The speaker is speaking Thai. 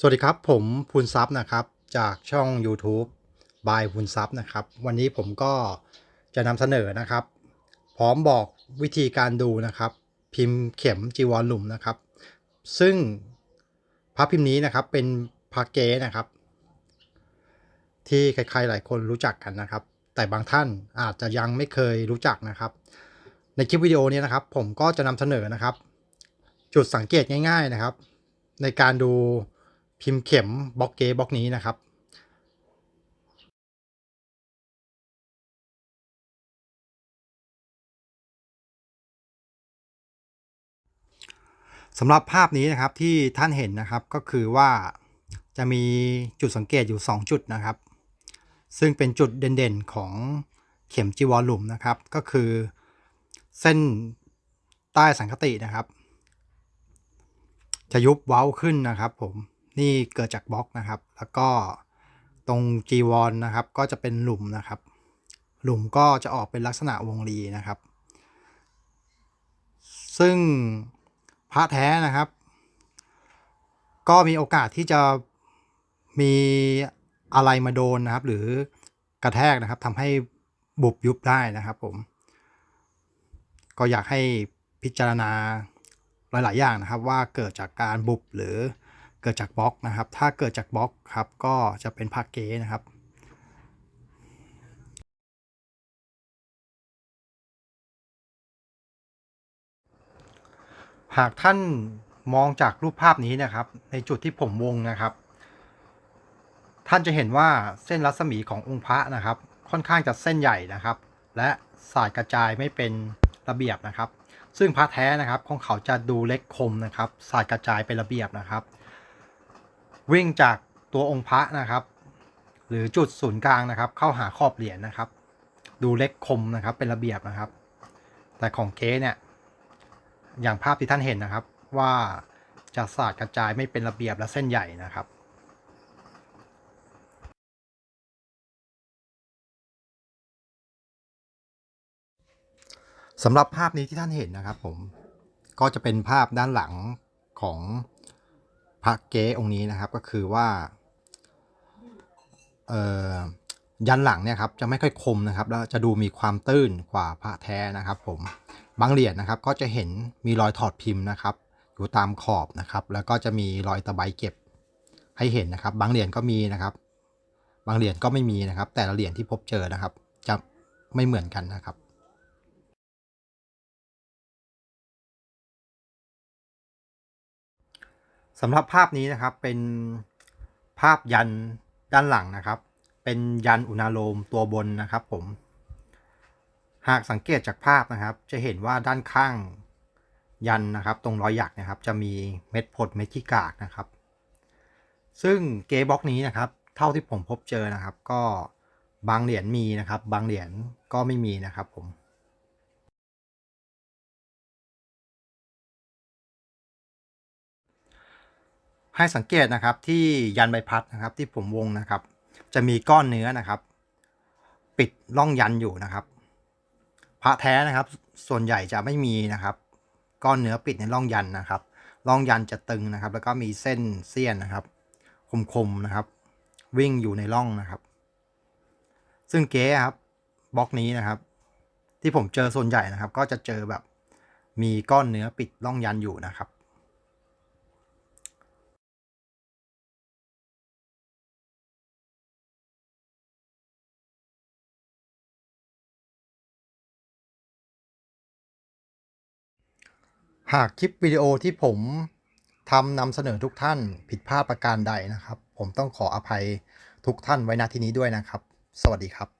สวัสดีครับ ผมพูนซับนะครับ จากช่อง YouTube บายพูนซับนะครับ วันนี้ผมก็จะนำเสนอนะครับ พร้อมบอกวิธีการดูนะครับ พิมพ์เข็มจีวรหลุมนะครับ ซึ่งพระพิมพ์นี้นะครับเป็นพระเก๊นะครับ ที่ใครๆหลายคนรู้จักกันนะครับ แต่บางท่านอาจจะยังไม่เคยรู้จักนะครับ ในคลิปวิดีโอนี้นะครับ ผมก็จะนำเสนอนะครับ จุดสังเกตง่าย ๆนะครับ ในการดู พิมพ์เข็มบล็อกเกบล็อกนี้นะครับสำหรับภาพนี้นะครับที่ท่านเห็นนะครับก็คือว่าจะมีจุดสังเกตอยู่ 2 จุดนะครับ ซึ่งเป็นจุดเด่นๆของเข็มจีวรหลุมนะครับ ก็คือเส้นใต้สังคตินะครับ จะยุบเว้าขึ้นนะครับผม นี่เกิดจากบล็อกนะครับ แล้วก็ตรงจีวรนะครับ ก็จะเป็นหลุมนะครับ หลุมก็จะออกเป็นลักษณะวงรีนะครับ ซึ่งพระแท้นะครับ ก็มีโอกาสที่จะมีอะไรมาโดนนะครับ หรือกระแทกนะครับทำให้บุบยุบได้นะครับผม ก็อยากให้พิจารณาหลาย ๆ อย่างนะครับ ว่าเกิดจากการบุบหรือ เกิดจากบล็อกนะครับ ถ้าเกิดจากบล็อกครับก็จะเป็นพักเก้นะครับหากท่านมองจากรูปภาพนี้นะครับ ในจุดที่ผมวงนะครับ ท่านจะเห็นว่าเส้นรัศมีขององค์พระนะครับ ค่อนข้างจะเส้นใหญ่นะครับ และสายกระจายไม่เป็นระเบียบนะครับ ซึ่งพระแท้นะครับของเขาจะดูเล็กคมนะครับ สายกระจายเป็นระเบียบนะครับ วิ่งจากตัวองค์พระนะครับ หรือจุดศูนย์กลางนะครับ เข้าหาขอบเหรียญนะครับ ดูเล็กคมนะครับเป็นระเบียบนะครับ แต่ของเก๊เนี่ย อย่างภาพที่ท่านเห็นนะครับว่าจะสาดกระจายไม่เป็นระเบียบและเส้นใหญ่นะครับสำหรับภาพนี้ที่ท่านเห็นนะครับผมก็จะเป็นภาพด้านหลังของ พระเก๊องค์นี้นะครับก็คือว่าเอ่อยันหลังเนี่ยครับจะไม่ค่อยคมนะครับแล้วจะดูมีความตื้นกว่าพระแท้นะครับผมบางเหรียญนะครับก็จะเห็นมีรอยถอดพิมพ์นะครับ อยู่ตามขอบนะครับ แล้วก็จะมีรอยตะไบเก็บให้เห็นนะครับ บางเหรียญก็มีนะครับ บางเหรียญก็ไม่มีนะครับ แต่ละเหรียญที่พบเจอนะครับ จะไม่เหมือนกันนะครับ สำหรับภาพนี้นะครับเป็นภาพยันด้านหลังนะครับ เป็นยันอุณาโลมตัวบนนะครับผม หากสังเกตจากภาพนะครับ จะเห็นว่าด้านข้างยันนะครับ ตรงรอยหยักนะครับ จะมีเม็ดผดเม็ดขี้กากนะครับ ซึ่งเกบ็อกนี้นะครับ เท่าที่ผมพบเจอนะครับ ก็บางเหรียญมีนะครับ บางเหรียญก็ไม่มีนะครับผม ให้สังเกตนะครับที่ยันใบพัดนะครับที่ผมวงนะครับ จะมีก้อนเนื้อนะครับ ปิดร่องยันอยู่นะครับ พระแท้นะครับ ส่วนใหญ่จะไม่มีนะครับ ก้อนเนื้อปิดในร่องยันนะครับร่องยันจะตึงนะครับ แล้วก็มีเส้นเสี้ยนนะครับ คมๆนะครับ วิ่งอยู่ในร่องนะครับ ซึ่งเก๊ครับบล็อกนี้นะครับ ที่ผมเจอส่วนใหญ่นะครับ ก็จะเจอแบบมีก้อนเนื้อปิดร่องยันอยู่นะครับ หากคลิปวิดีโอที่ผมทำนำเสนอทุกท่านผิดพลาดประการใดนะครับ ผมต้องขออภัยทุกท่านไว้ณที่นี้ด้วยนะครับ สวัสดีครับ